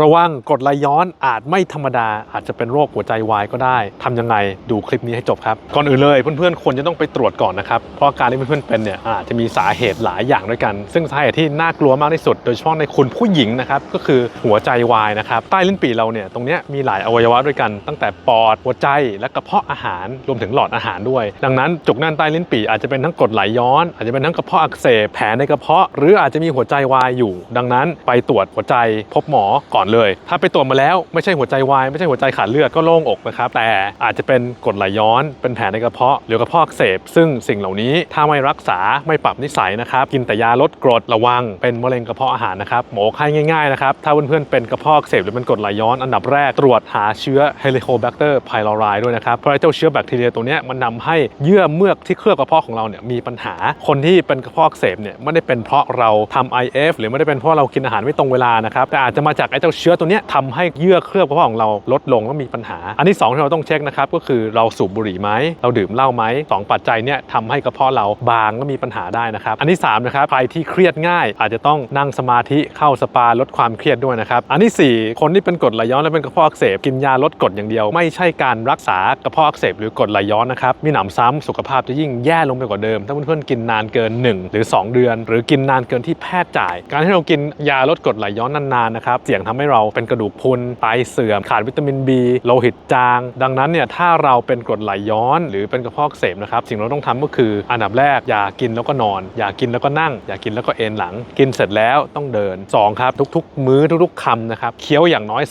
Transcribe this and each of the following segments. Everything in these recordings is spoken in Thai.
ระวังกดไหลย้อนอาจไม่ธรรมดาอาจจะเป็นโรคหัวใจวายก็ได้ทำยังไงดูคลิปนี้ให้จบครับ ก่อนอื่นเลยเพื่อนๆควรจะต้องไปตรวจก่อนนะครับ เพราะการที่เพื่อนๆเป็นเนี่ยอาจจะมีสาเหตุหลายอย่างด้วยกัน ซึ่งสาเหตุที่น่ากลัวมากที่สุด โดยเฉพาะในคุณผู้หญิงนะครับก็คือหัวใจวายนะครับใต้ลิ้นปี่เราเนี่ยตรงเนี้ยมีหลายอวัยวะด้วยกันตั้งแต่ปอดหัวใจและกระเพาะอาหารรวมถึงหลอดอาหารด้วย ดังนั้นจุกแน่นใต้ลิ้นปี่อาจจะเป็นทั้งกดไหลย้อน อาจจะเป็นทั้งกระเพาะอักเสบแผลในกระเพาะ หรืออาจจะมีหัวใจวายอยู่ ดังนั้นไปตรวจหัวใจพบหมอก่อนเลย ถ้าไปตรวจมาแล้วไม่ใช่หัวใจวายไม่ใช่หัวใจขาดเลือดก็โล่งอกนะครับแต่อาจจะเป็นกรดไหลย้อนเป็นแผลในกระเพาะหรือกระเพาะอักเสบซึ่งสิ่งเหล่านี้ถ้าไม่รักษาไม่ปรับนิสัยนะครับกินแต่ยาลดกรดระวัง เป็นมะเร็งกระเพาะอาหารนะครับหมอให้ง่ายๆนะครับถ้าเพื่อนๆเป็นกระเพาะอักเสบหรือเป็นกรดไหลย้อนอันดับแรกตรวจหาเชื้อ Helicobacter pylori ด้วยนะครับเพราะไอเจ้าเชื้อแบคทีเรียตัวนี้มันนำให้เยื่อเมือกที่เคลือบกระเพาะของเราเนี่ยมีปัญหาคนที่เป็นกระเพาะอักเสบเนี่ยไม่ได้เป็นเพราะเราทำ IF หรือไม่ได้เป็นเพราะเรากินอาหารไม่ตรงเวลานะครับแต่อาจจะมาจากไอ้เจ้าเชื้อตัวนี้ทำให้เยื่อเคลือบกระเพาะของเราลดลงแล้วมีปัญหา อันที่สองที่เราต้องเช็คนะครับก็คือเราสูบบุหรี่ไหมเราดื่มเหล้าไหมสองปัจจัยเนี่ยทำให้กระเพาะเราบางและมีปัญหาได้นะครับ อันที่สามนะครับใครที่เครียดง่าย อาจจะต้องนั่งสมาธิเข้าสปาลดความเครียดด้วยนะครับอันที่สี่คนที่เป็นกรดไหลย้อนและเป็นกระเพาะอักเสบกินยาลดกรดอย่างเดียว ไม่ใช่การรักษากระเพาะอักเสบหรือกรดไหลย้อนนะครับมีหนำซ้ำสุขภาพจะยิ่งแย่ลงไปกว่าเดิม ถ้าเพื่อนๆกินนานเกิน 1 หรือ 2 เดือน หรือกินนานเกินที่แพทย์จ่าย การที่เรากินยาลดกรดไหลย้อนนานๆนะครับเสี่ยงทำให้เราเป็นกระดูกพุนไตเสื่อม ขาดวิตามิน B โลหิตจาง ดังนั้นเนี่ยถ้าเราเป็นกรดไหลย้อน หรือเป็นกระเพาะอักเสบนะครับสิ่งเราต้องทำก็คืออันดับแรกอย่ากินแล้วก็นอน อย่ากินแล้วก็นั่ง อย่ากินแล้วก็เอนหลัง กินเสร็จแล้วต้องเดินสองครับทุกๆ มื้อทุกๆคำนะครับเคี้ยวอย่างน้อย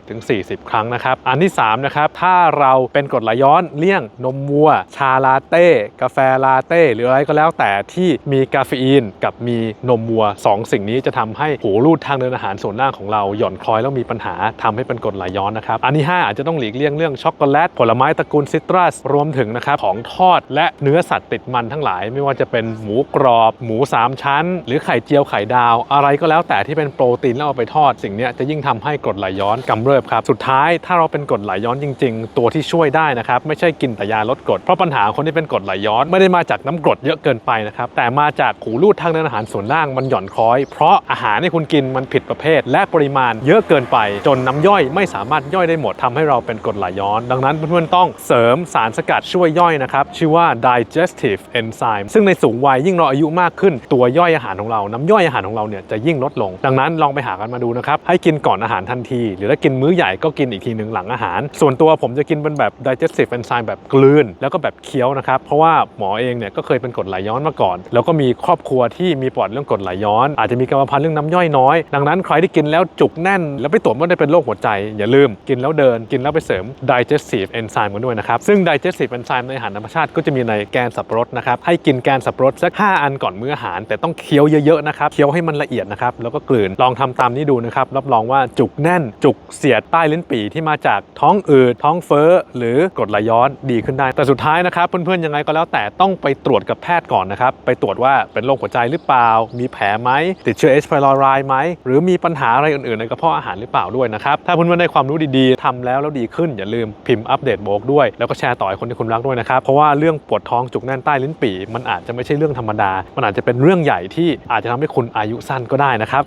30-40 ครั้งนะครับอันที่สามนะครับถ้าเราเป็นกรดไหลย้อนเลี่ยงนมวัว ชาลาเต้กาแฟลาเต้หรืออะไรก็แล้วแต่ที่มีกาเฟอีนกับมีนมวัว 2 สิ่งนี้จะทำให้หูรูดทางเดินอาหารส่วนล่างของเราหย่อนคล้อยแล้วมีปัญหาทำให้เป็นกรดไหลย้อนนะครับอันที่5อาจจะต้องหลีกเลี่ยงเรื่องช็อกโกแลตผลไม้ตระกูลซิตรัสรวมถึงนะครับของทอดและเนื้อสัตว์ติดมันทั้งหลาย ไม่ว่าจะเป็นหมูกรอบ หมู 3 ชั้น หรือไข่เจียวไข่ดาว อะไรก็แล้วแต่ที่เป็นโปรตีนแล้วเอาไปทอด สิ่งนี้จะยิ่งทำให้กรดไหลย้อนกำเริบครับสุดท้ายถ้าเราเป็นกรดไหลย้อนจริง ๆ ตัวที่ช่วยได้นะครับไม่ใช่กินแต่ยาลดกรดเพราะปัญหาคนที่เป็นกรดไหลย้อนไม่ได้มาจากน้ำกรดเยอะเกินไปนะครับแต่มาจากหูรูดทางเดินอาหารส่วนล่างมันหย่อนคล้อย เพราะอาหารที่คุณกินมันผิดประเภท และปริมาณเยอะเกินไป จนน้ำย่อยไม่สามารถย่อยได้หมดทำให้เราเป็นกรดไหลย้อน ดังนั้นเพื่อนๆต้องเสริมสารสกัดช่วยย่อยนะครับ ชื่อว่า digestive enzyme ซึ่งในสูงวัยยิ่งเราอายุมากขึ้น ตัวย่อยอาหารของเรา น้ำย่อยอาหารของเราเนี่ยจะยิ่งลดลง ดังนั้นลองไปหากันมาดูนะครับ ให้กินก่อนอาหารทันที หรือถ้ากินมื้อใหญ่ก็กินอีกทีหนึ่งหลังอาหาร ส่วนตัวผมจะกินเป็นแบบ digestive enzyme แบบกลืน แล้วก็แบบเคี้ยวนะครับ เพราะว่าหมอเองเนี่ยก็เคยเป็นกรดไหลย้อนมาก่อน แล้วก็มีครอบครัวที่มีปอดเรื่องกรดไหลย้อน อาจจะมีกรรมพันธุ์เรื่องน้ำย่อยน้อย ดังนั้นใครที่กินแล้วจุกแน่น แล้วไปตรวจว่าได้เป็นโรคหัวใจ อย่าลืมกินแล้วเดินกินแล้วไปเสริม digestive enzyme กันด้วยนะครับ ซึ่ง digestive enzyme ในอาหารธรรมชาติก็จะมีในแกนสับปะรดนะครับให้กินแกนสับปะรดสัก 5 อันก่อนมื้ออาหาร แต่ต้องเคี้ยวเยอะๆนะครับเคี้ยวให้มันละเอียดนะครับแล้วก็กลืนลองทำตามนี้ดูนะครับรับรองว่าจุกแน่น จุกเสียดใต้ลิ้นปี่ที่มาจากท้องอืดท้องเฟ้อหรือกรดไหลย้อนดีขึ้นได้ แต่สุดท้ายนะครับเพื่อนๆยังไงก็แล้วแต่ต้องไปตรวจกับแพทย์ก่อนนะครับไปตรวจว่าเป็นโรคหัวใจหรือเปล่า มีแผลไหมติดเชื้อ H. pylori ไหมหรือมีปัญหาอะไรอื่นๆกระเพาะอาหารหรือเปล่าด้วยนะครับถ้าเพื่อนๆได้ความรู้ดีๆทำแล้วแล้วดีขึ้นอย่าลืมพิมพ์อัปเดตโบกด้วย แล้วก็แชร์ต่อให้คนที่คุณรักด้วยนะครับเพราะว่าเรื่องปวดท้องจุกแน่นใต้ลิ้นปี่มันอาจจะไม่ใช่เรื่องธรรมดา มันอาจจะเป็นเรื่องใหญ่ที่อาจจะทำให้คุณอายุสั้นก็ได้นะครับ